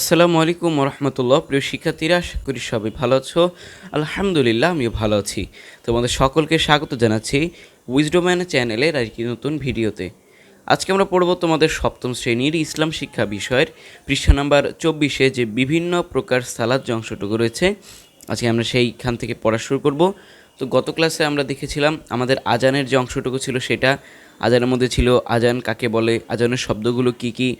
আসসালামু আলাইকুম রহমতুল্লাহ প্রিয় শিক্ষার্থীরা, আশা করি সবাই ভালো আছো। আলহামদুলিল্লাহ, আমিও ভালো আছি। তোমাদের সকলকে স্বাগত জানাচ্ছি উইজডোম্যান চ্যানেলের আর কি নতুন ভিডিওতে। আজকে আমরা পড়ব তোমাদের সপ্তম শ্রেণির ইসলাম শিক্ষা বিষয়ের পৃষ্ঠা নাম্বার চব্বিশে যে বিভিন্ন প্রকার সালাদ যে অংশটুকু রয়েছে। আজকে আমরা সেইখান থেকে পড়া শুরু করব। তো গত ক্লাসে আমরা দেখেছিলাম আমাদের আজানের যে অংশটুকু ছিল সেটা। আজানের মধ্যে ছিল আজান কাকে বলে? আজানের শব্দগুলো কি কি?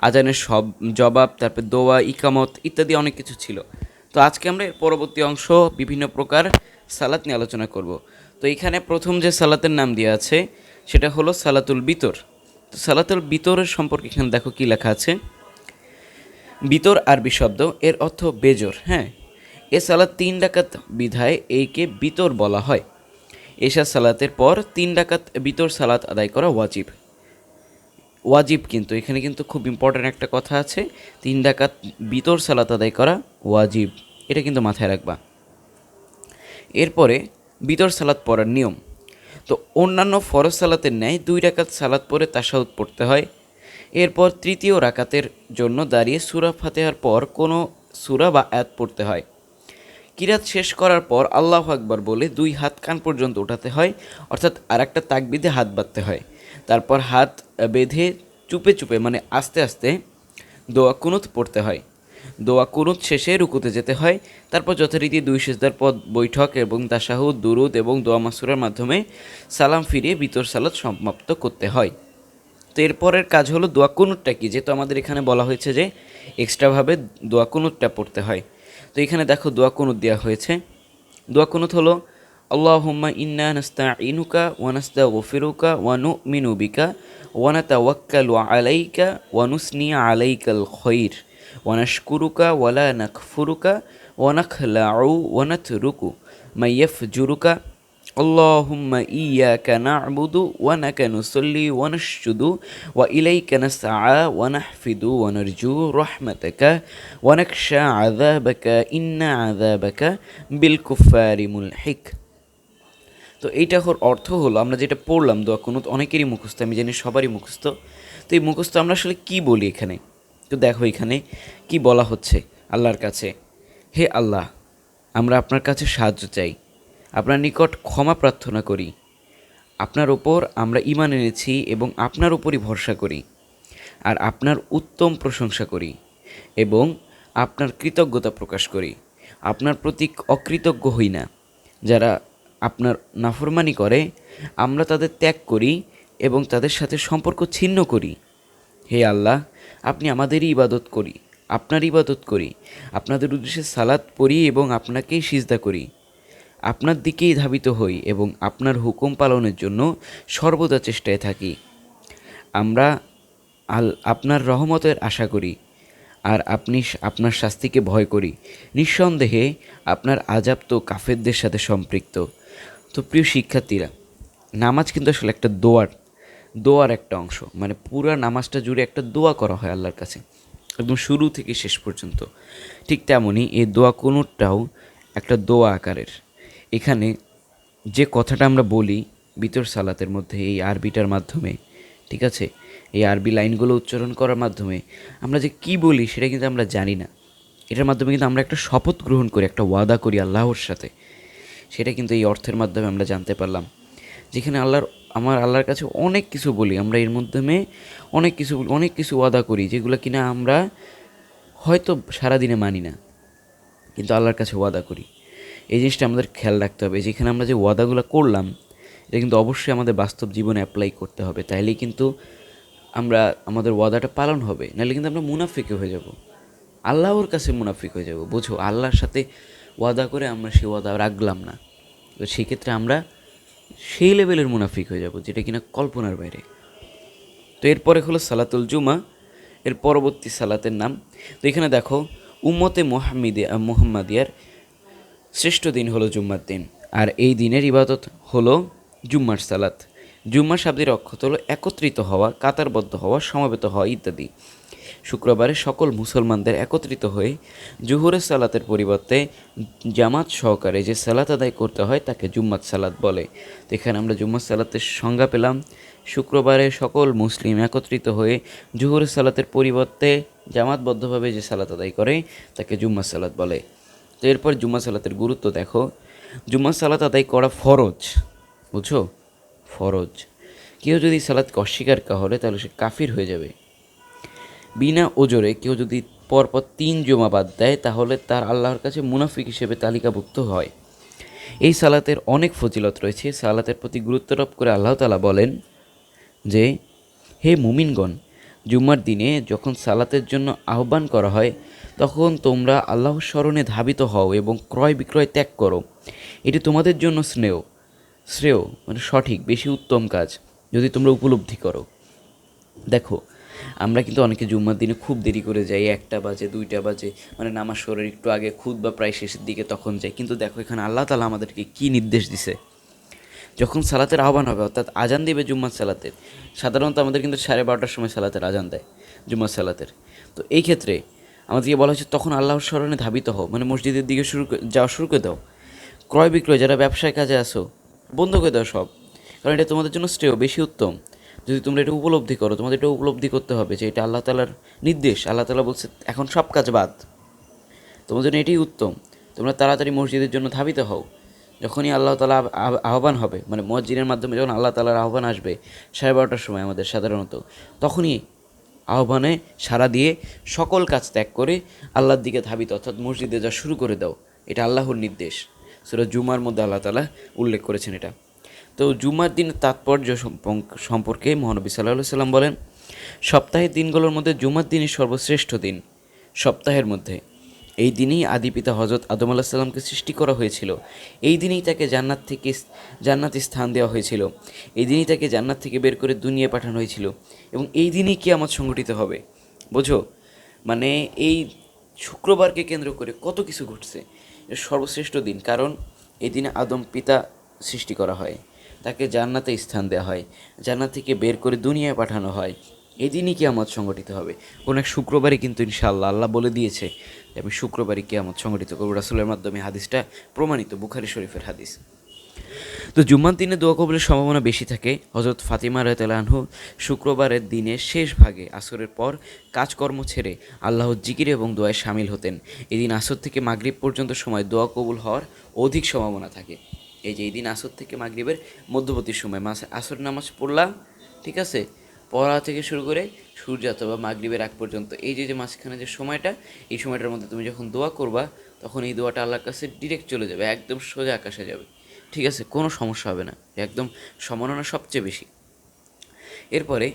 আজানের সব জবাব, তারপর দোয়া, ইকামত ইত্যাদি অনেক কিছু ছিল। তো আজকে আমরা এর পরবর্তী অংশ বিভিন্ন প্রকার সালাত নিয়ে আলোচনা করব। তো এখানে প্রথম যে সালাতের নাম দেওয়া আছে, সেটা হলো সালাতুল বিতর। তো সালাতুল বিতরের সম্পর্কে এখানে দেখো কি লেখা আছে। বিতর আরবি শব্দ, এর অর্থ বেজর হ্যাঁ? এ সালাত তিন ডাকাত বিধায় এইকে বিতর বলা হয়। এশা সালাতের পর তিন ডাকাত বিতর সালাত আদায় করা ওয়াজিব। ওয়াজিব কিন্তু, এখানে কিন্তু খুব ইম্পর্ট্যান্ট একটা কথা আছে, তিন ডাকাত বিতর সালাত আদায় করা ওয়াজিব, এটা কিন্তু মাথায় রাখবা। এরপরে বিতর সালাত পড়ার নিয়ম, তো অন্যান্য ফরজ সালাতের ন্যায় দুই রাকাত সালাত পরে তাসাউদ পড়তে হয়। এরপর তৃতীয় রাকাতের জন্য দাঁড়িয়ে সুরা ফাতেহার পর কোনো সুরা বা আয়াত পড়তে হয়। কিরাত শেষ করার পর আল্লাহ আকবার বলে দুই হাত কান পর্যন্ত উঠাতে হয়, অর্থাৎ আর একটা তাক বেঁধে হাত বাঁধতে হয়। তারপর হাত বেঁধে চুপে চুপে মানে আস্তে আস্তে দোয়া কুনুত পড়তে হয়। দোয়া কুনুত শেষে রুকুতে যেতে হয়। তারপর যথারীতি দুই সেজদার পদ বৈঠক এবং তাসাহুদ, দুরুদ এবং দোয়া মাসুরের মাধ্যমে সালাম ফিরিয়ে বিতর সালাদ সমাপ্ত করতে হয়। তো এরপরের কাজ হলো দোয়া কুনুতটা কি? যেহেতু আমাদের এখানে বলা হয়েছে যে এক্সট্রাভাবে দোয়া কুনুতটা পড়তে হয়। তো এখানে দেখো দোয়া কুনুত দেওয়া হয়েছে। দোয়া কুনুত হলো اللهم إنا نستعينك ونستغفرك ونؤمن بك ونتوكل عليك ونثني عليك الخير. ونشكرك ولا نكفرك ونخلع ونترك. ما يفجرك اللهم إياك نعبد ونك نصلي ونشهد. وإليك نسعى ونحفد ونرجو رحمتك. ونكشى عذابك إن عذابك بالكفار ملحك তো এইটা হর অর্থ হলো, আমরা যেটা পড়লাম দোয়া কোনো অনেকেরই মুখস্থ, আমি জানি সবারই মুখস্থ। তো এই মুখস্থ আমরা আসলে কি বলি এখানে? তো দেখো এখানে কি বলা হচ্ছে আল্লাহর কাছে। হে আল্লাহ, আমরা আপনার কাছে সাহায্য চাই। আপনার নিকট ক্ষমা প্রার্থনা করি। আপনার ওপর আমরা ইমান এনেছি এবং আপনার ওপরই ভরসা করি। আর আপনার উত্তম প্রশংসা করি এবং আপনার কৃতজ্ঞতা প্রকাশ করি। আপনার প্রতি অকৃতজ্ঞ হই না। যারা আপনার নাফরমানি করে, আমরা তাদের ত্যাগ করি এবং তাদের সাথে সম্পর্ক ছিন্ন করি। হে আল্লাহ, আপনি আমাদেরই ইবাদত করি, আপনার ইবাদত করি, আপনাদের উদ্দেশ্যে সালাদ পড়ি এবং আপনাকেই সিজদা করি। আপনার দিকেই ধাবিত হই এবং আপনার হুকুম পালনের জন্য সর্বদা চেষ্টায় থাকি। আমরা আল, আপনার রহমতের আশা করি, আর আপনি আপনার শাস্তিকে ভয় করি। নিঃসন্দেহে আপনার আজাব তো কাফেরদের সাথে সম্পৃক্ত। তো প্রিয় শিক্ষার্থীরা, নামাজ কিন্তু আসলে একটা দোয়ার দোয়ার একটা অংশ। মানে পুরো নামাজটা জুড়ে একটা দোয়া করা হয় আল্লাহর কাছে, একদম শুরু থেকে শেষ পর্যন্ত। ঠিক তেমনই এই দোয়া কোনোটাও একটা দোয়া আকারের। এখানে যে কথাটা আমরা বলি বিতর সালাতের মধ্যে, এই আরবিটার মাধ্যমে, ঠিক আছে? এই আরবি লাইনগুলো উচ্চারণ করার মাধ্যমে আমরা যে কি বলি সেটা কিন্তু আমরা জানি না। এটার মাধ্যমে কিন্তু আমরা একটা শপথ গ্রহণ করি, একটা ওয়াদা করি আল্লাহর সাথে। সেটা কিন্তু এই অর্থের মাধ্যমে আমরা জানতে পারলাম। যেখানে আল্লাহর, আমার আল্লাহর কাছে অনেক কিছু বলি, আমরা এর মাধ্যমে অনেক কিছু অনেক কিছু ওয়াদা করি, যেগুলো কিনা আমরা হয়তো সারাদিনে মানি না, কিন্তু আল্লাহর কাছে ওয়াদা করি। এই জিনিসটা আমাদের খেয়াল রাখতে হবে, যেখানে আমরা যে ওয়াদাগুলো করলাম, এটা কিন্তু অবশ্যই আমাদের বাস্তব জীবনে অ্যাপ্লাই করতে হবে। তাইলেই কিন্তু আমরা, আমাদের ওয়াদাটা পালন হবে নাহলে কিন্তু আমরা মুনাফিকে হয়ে যাব। আল্লাহর কাছে মুনাফিক হয়ে যাব, বুঝো? আল্লাহর সাথে ওয়াদা করে আমরা সেই ওয়াদা রাখলাম না। তো সেক্ষেত্রে আমরা সেই লেভেলের মুনাফিক হয়ে যাব, যেটা কিনা কল্পনার বাইরে। তো এরপরে হলো সালাতুল জুমা, এর পরবর্তী সালাতের নাম। তো এখানে দেখো, উম্মতে মোহাম্মিদে মোহাম্মদিয়ার শ্রেষ্ঠ দিন হলো জুম্মার দিন, আর এই দিনের ইবাদত হলো জুম্মার সালাত। জুম্মা শাব্দের অক্ষত হলো একত্রিত হওয়া, কাতারবদ্ধ হওয়া, সমবেত হওয়া ইত্যাদি। শুক্রবারে সকল মুসলমানদের একত্রিত হয়ে জুহুরের সালাতের পরিবর্তে জামাত সহকারে যে সালাত আদায় করতে হয় তাকে জুম্মাত সালাত বলে। তো এখানে আমরা জুম্মাত সালাতের সংজ্ঞা পেলাম। শুক্রবারে সকল মুসলিম একত্রিত হয়ে জুহুরের সালাতের পরিবর্তে জামাতবদ্ধভাবে যে সালাত আদায় করে তাকে জুম্মা সালাত বলে। তো এরপর জুম্মা সালাতের গুরুত্ব দেখো। জুম্মা সালাত আদায় করা ফরজ, বুঝছ? ফরজ। কেউ যদি সালাতকে অস্বীকার করে তাহলে সে কাফির হয়ে যাবে। বিনা ওজরে কেউ যদি পরপর তিন জমা বাদ দেয়, তাহলে তার আল্লাহর কাছে মুনাফিক হিসেবে তালিকাভুক্ত হয়। এই সালাতের অনেক ফজিলত রয়েছে। সালাতের প্রতি গুরুত্বারোপ করে আল্লাহ তালা বলেন যে, হে মুমিনগণ, জুম্মার দিনে যখন সালাতের জন্য আহ্বান করা হয়, তখন তোমরা আল্লাহর স্মরণে ধাবিত হও এবং ক্রয় বিক্রয় ত্যাগ করো। এটি তোমাদের জন্য স্নেহ। শ্রেয় মানে সঠিক, বেশি উত্তম কাজ যদি তোমরা উপলব্ধি করো। দেখো আমরা কিন্তু অনেকে জুম্মার দিনে খুব দেরি করে যাই, একটা বাজে, দুইটা বাজে মানে নামাজ শরীর একটু আগে, খুদ বা প্রায় শেষের দিকে তখন যাই। কিন্তু দেখো, এখানে আল্লাহ তালা আমাদেরকে কী নির্দেশ দিছে? যখন সালাতের আহ্বান হবে, অর্থাৎ আজান দেবে জুম্মার সালাতের, সাধারণত আমাদের কিন্তু সাড়ে বারোটার সময় সালাতের আজান দেয়, জুম্মার সালাতের। তো এই ক্ষেত্রে আমাদেরকে বলা হচ্ছে তখন আল্লাহর স্মরণে ধাবিত হও মানে মসজিদের দিকে শুরু যাওয়া শুরু করে দাও। ক্রয় বিক্রয় যারা ব্যবসায় কাজে আসো বন্ধ করে দাও সব, কারণ এটা তোমাদের জন্য শ্রেয়, বেশি উত্তম। যদি তোমরা এটা উপলব্ধি করো, তোমাদের এটা উপলব্ধি করতে হবে যে এটা আল্লাহ তালার নির্দেশ। আল্লাহ তালা বলছে এখন সব কাজ বাদ। তোমাদের জন্য এটাই উত্তম। তোমরা তাড়াতাড়ি মসজিদের জন্য ধাবিত হও। যখনই আল্লাহ তালা আহ- আহ- আহ্বান হবে মানে মসজিদের মাধ্যমে যখন আল্লাহ তালার আহ্বান আসবে, সাড়ে বারোটার সময় আমাদের সাধারণত, তখনই আহ্বানে সাড়া দিয়ে সকল কাজ ত্যাগ করে আল্লাহর দিকে ধাবিত, অর্থাৎ মসজিদে যা শুরু করে দাও, এটা আল্লাহর নির্দেশ। সেটা জুমার মধ্যে আল্লাহ তালা উল্লেখ করেছেন এটা। তো জুমার দিনের তাৎপর্য সম্পর্কে মহানবী সাল্লাহ সাল্লাম বলেন সপ্তাহের দিনগুলোর মধ্যে জুমার দিনই সর্বশ্রেষ্ঠ দিন। সপ্তাহের মধ্যে। এই দিনেই আদি পিতা হজরত আদম আলাহ সাল্লামকে সৃষ্টি করা হয়েছিল। এই দিনেই তাকে জান্নাত থেকে জান্নাতে স্থান দেওয়া হয়েছিল। এই দিনেই তাকে জান্নাত থেকে বের করে দুনিয়া পাঠানো হয়েছিল। এবং এই দিনেই কিয়ামত সংগঠিত হবে। বোঝো? মানে এই শুক্রবারকে কেন্দ্র করে কত কিছু ঘটছে। সর্বশ্রেষ্ঠ দিন। কারণ এই দিনে আদম পিতা সৃষ্টি করা হয়। তাকে জান্নাতে স্থান দেওয়া হয়, জান্নাত থেকে বের করে দুনিয়ায় পাঠানো হয়। এই দিনই কিয়ামত সংগঠিত হবে। কোন এক শুক্রবারই কিন্তু ইনশাআল্লাহ আল্লাহ বলে দিয়েছে আমি শুক্রবারই কিয়ামত সংগঠিত করব। রাসুলের মাধ্যমে হাদিসটা প্রমাণিত, বুখারি শরীফের হাদিস। তো জুম্মান দিনে দোয়া কবলের সম্ভাবনা বেশি থাকে। হজরত ফাতিমা রয়তালানহু শুক্রবারের দিনের শেষ ভাগে আসরের পর কাজকর্ম ছেড়ে আল্লাহর জিকির এবং দোয়ায় সামিল হতেন। এদিন আসর থেকে মাগরিব পর্যন্ত সময় দোয়া কবুল হওয়ার অধিক সম্ভাবনা থাকে। এই যে এই দিন আসর থেকে মাগরিবের মধ্যবর্তী সময়, মাস আসর নামাজ পড়লাম, ঠিক আছে? পড়া থেকে শুরু করে সূর্যাস্ত বা মাগরিবের আগ পর্যন্ত, এই যে যে মাঝখানে যে সময়টা, এই সময়টার মধ্যে তুমি যখন দোয়া করবা, তখন এই দোয়াটা আল্লাহর কাছে ডিরেক্ট চলে যাবে, একদম সোজা আকাশে যাবে, ঠিক আছে? কোনো সমস্যা হবে না, একদম সম্মাননা সবচেয়ে বেশি। এরপরে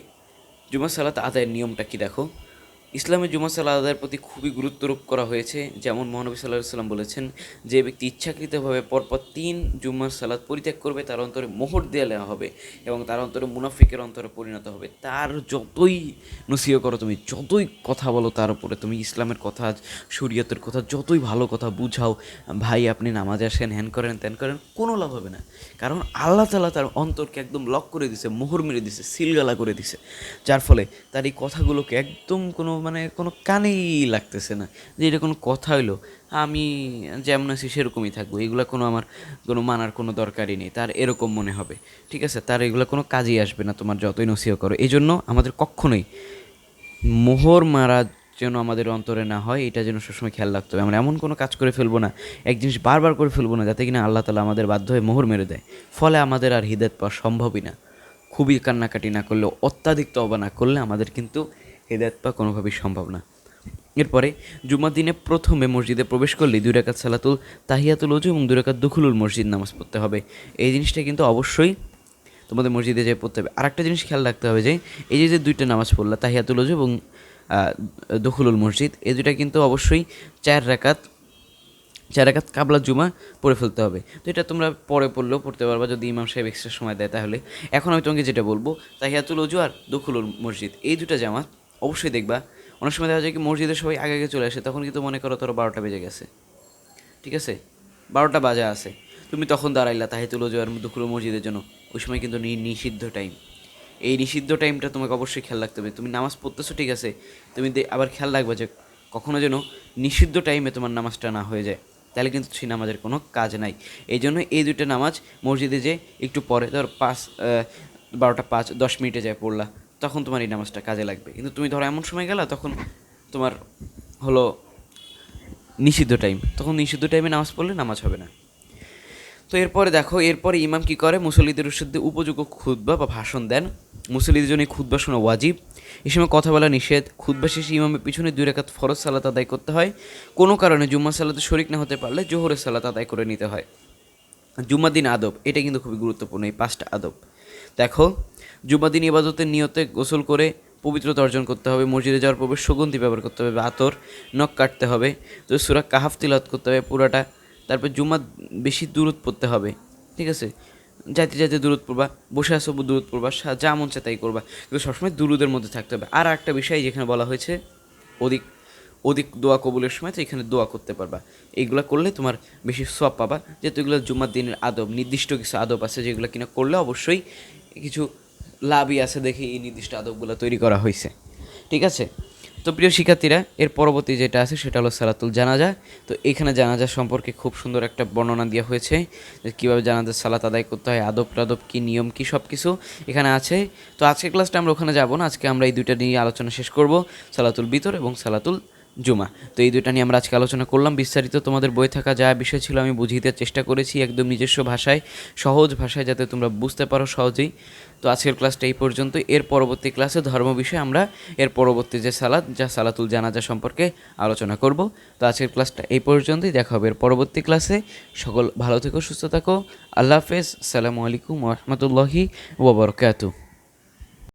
জুমা সালাত আদায়ের নিয়মটা কি দেখো? ইসলামে জুমা সালাত আদায়ের প্রতি খুবই গুরুত্বারোপ করা হয়েছে। যেমন মহানবী সাল্লাহ সাল্লাম বলেছেন, যে ব্যক্তি ইচ্ছাকৃতভাবে পরপর তিন জুম্মার সালাত পরিত্যাগ করবে, তার অন্তরে মোহর দেওয়া নেওয়া হবে এবং তার অন্তরে মুনাফিকের অন্তরে পরিণত হবে। তার যতই নসিহ করো তুমি, যতই কথা বলো তার উপরে, তুমি ইসলামের কথা, শরীয়তের কথা, যতই ভালো কথা বুঝাও, ভাই আপনি নামাজ আসেন হ্যান করেন ত্যান করেন, কোনো লাভ হবে না। কারণ আল্লাহ তালা তার অন্তরকে একদম লক করে দিছে, মোহর মেরে দিছে, সিলগালা করে দিছে। যার ফলে তার এই কথাগুলোকে একদম কোনো মানে কোনো কানেই লাগতেছে না যে এটা কোনো কথা হইল। আমি যেমন আছি সেরকমই থাকব। এগুলো কোনো আমার কোনো মানার কোনো দরকারই নেই। তার এরকম মনে হবে। ঠিক আছে? তার এগুলো কোনো কাজেই আসবে না তোমার যতই নসিহ করো। এই জন্য আমাদের কখনোই মোহর মারা যেন আমাদের অন্তরে না হয়, এটা যেন সবসময় খেয়াল রাখতে হবে। আমরা এমন কোনো কাজ করে ফেলব না, এক জিনিস বারবার করে ফেলব না, যাতে কিনা আল্লাহ তালা আমাদের বাধ্য হয়ে মোহর মেরে দেয়। ফলে আমাদের আর হৃদয়ত পাওয়া সম্ভবই না। খুবই কান্নাকাটি না করলে অত্যাধিক তবা না করলে আমাদের কিন্তু হৃদয়ত পাওয়া কোনোভাবেই সম্ভব না। এরপরে জুমার দিনে প্রথমে মসজিদে প্রবেশ করলে দুই রাকাত সালাতুল তাহিয়াতুল ওজু এবং দুই রাকাত দুখুলুল মসজিদ নামাজ পড়তে হবে। এই জিনিসটা কিন্তু অবশ্যই তোমাদের মসজিদে যেয়ে পড়তে হবে। আর একটা জিনিস খেয়াল রাখতে হবে যে, এই যে যে দুইটা নামাজ পড়লা, তাহিয়াতুল ওজু এবং দখুলুল মসজিদ, এই দুইটা কিন্তু অবশ্যই চার রাকাত চার রাকাত কাবলা জুমা পড়ে ফেলতে হবে। তো এটা তোমরা পরে পড়লেও পড়তে পারবা। যদি ইমাম সাহেব এক্সট্রা সময় দেয় তাহলে। এখন আমি তোমাকে যেটা বলব, তাহিয়াতুল ওজু আর দখুলুল মসজিদ, এই দুটো জামাত অবশ্যই দেখবা। অনেক সময় দেখা যায় কি মসজিদের সবাই আগে আগে চলে আসে, তখন কিন্তু মনে করো তোর বারোটা বেজে গেছে। ঠিক আছে? বারোটা বাজা আছে। তুমি তখন দাঁড়াইলা তাহিতুল আর দুখুলো মসজিদের জন্য। ওই সময় কিন্তু নিষিদ্ধ টাইম এই নিষিদ্ধ টাইমটা তোমাকে অবশ্যই খেয়াল রাখতে হবে। তুমি নামাজ পড়তেছো, ঠিক আছে? তুমি আবার খেয়াল রাখবে যে কখনো যেন নিষিদ্ধ টাইমে তোমার নামাজটা না হয়ে যায়। তাহলে কিন্তু সেই নামাজের কোনো কাজ নাই। এই জন্য এই দুইটা নামাজ মসজিদে যে একটু পরে ধর পাঁচ বারোটা পাঁচ, দশ মিনিটে যায় পড়লা। তখন তোমার এই নামাজটা কাজে লাগবে। কিন্তু তুমি ধরো এমন সময় গেলা, তখন তোমার হলো নিষিদ্ধ টাইম তখন নিষিদ্ধ টাইমে নামাজ পড়লে নামাজ হবে না। তো এরপরে দেখো, এরপরে ইমাম কি করে? মুসল্লিদের উদ্দেশ্যে উপযোগ্য খুতবা বা ভাষণ দেন। মুসল্লিদের জন্য খুতবা শোনা ওয়াজিব। এই সময় কথা বলা নিষেধ। খুতবা শেষে ইমামের পিছনে দুই রেখাত ফরজ সালাত আদায় করতে হয়। কোনো কারণে জুম্মা সালাতে শরিক না হতে পারলে জোহরের সালাত আদায় করে নিতে হয়। জুম্মা দিন আদব, এটা কিন্তু খুবই গুরুত্বপূর্ণ, এই পাঁচটা আদব। দেখো জুম্মা দিন ইবাদতের নিয়তে গোসল করে পবিত্রতা অর্জন করতে হবে, মসজিদে যাওয়ার পূর্বে সুগন্ধি ব্যবহার করতে হবে, আতর, নখ কাটতে হবে, তো সুরা কাহাফ তিলাত করতে হবে পুরাটা, তারপর জুম্মা বেশি দূরত পড়তে হবে, ঠিক আছে? যাইতে যাইতে দূরত পড়বা, বসে আসো দূরত পড়বা যা মন চায় তাই করবা, কিন্তু সবসময় দুরুদের মধ্যে থাকতে হবে। আর একটা বিষয় যেখানে বলা হয়েছে, অধিক অধিক দোয়া কবুলের সময় তো এখানে দোয়া করতে পারবা। এইগুলো করলে তোমার বেশি সব পাবা, যেহেতু এগুলো জুম্মার দিনের আদব, নির্দিষ্ট কিছু আদব আছে যেগুলো কিনা করলে অবশ্যই কিছু লাভই আছে দেখে এই নির্দিষ্ট আদবগুলো তৈরি করা হয়েছে। ঠিক আছে? তো প্রিয় শিক্ষার্থীরা, এর পরবর্তী যেটা আছে সেটা হলো সালাতুল জানাজা। তো এখানে জানাজা সম্পর্কে খুব সুন্দর একটা বর্ণনা দেওয়া হয়েছে যে কীভাবে জানাজার সালাত আদায় করতে হয়, আদব টাদব কী, নিয়ম কী সব কিছু এখানে আছে। তো আজকের ক্লাসটা আমরা ওখানে যাব না, আজকে আমরা এই দুইটা নিয়ে আলোচনা শেষ করব, সালাতুল বিতর এবং সালাতুল জুমা। তো এই দুইটা নিয়ে আমরা আজকে আলোচনা করলাম। বিস্তারিত তোমাদের বই থাকা যা বিষয় ছিল আমি বুঝিয়ে দেওয়ার চেষ্টা করেছি একদম নিজস্ব ভাষায়, সহজ ভাষায় যাতে তোমরা বুঝতে পারো সহজেই। তো আজকের ক্লাসটা এই পর্যন্ত এর পরবর্তী ক্লাসে ধর্ম বিষয়ে আমরা এর পরবর্তী যে সালাদ যা সালাতুল জানাজা সম্পর্কে আলোচনা করব। তো আজকের ক্লাসটা এই পর্যন্তই। দেখা হবে এর পরবর্তী ক্লাসে। সকল ভালো থেকো, সুস্থ থাকো। আল্লাহ হাফেজ। সালামু আলাইকুম রহমতুল্লাহি ওবরকাতু